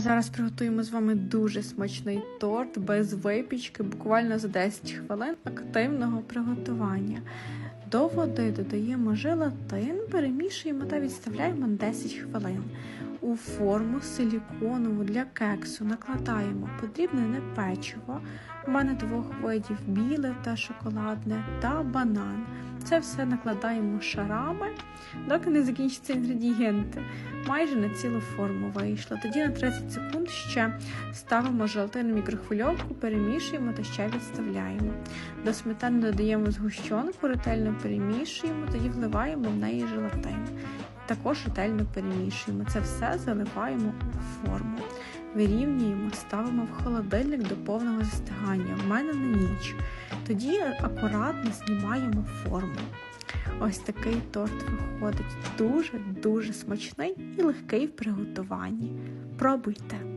Зараз приготуємо з вами дуже смачний торт без випічки, буквально за 10 хвилин активного приготування. До води додаємо желатин, перемішуємо та відставляємо на 10 хвилин. У форму силіконову для кексу накладаємо подрібнене печиво. У мене двох видів біле та шоколадне та банан. Це все накладаємо шарами, доки не закінчаться інгредієнти. Майже на цілу форму вийшло. Тоді на 30 секунд ще ставимо желатин в мікрохвильовку, перемішуємо та ще відставляємо. До сметани додаємо згущенку, ретельно перемішуємо, тоді вливаємо в неї желатин. Також ретельно перемішуємо. Це все заливаємо у форму. Вирівнюємо, ставимо в холодильник до повного застигання. В мене на ніч. Тоді акуратно знімаємо форму. Ось такий торт виходить дуже-дуже смачний і легкий в приготуванні. Пробуйте!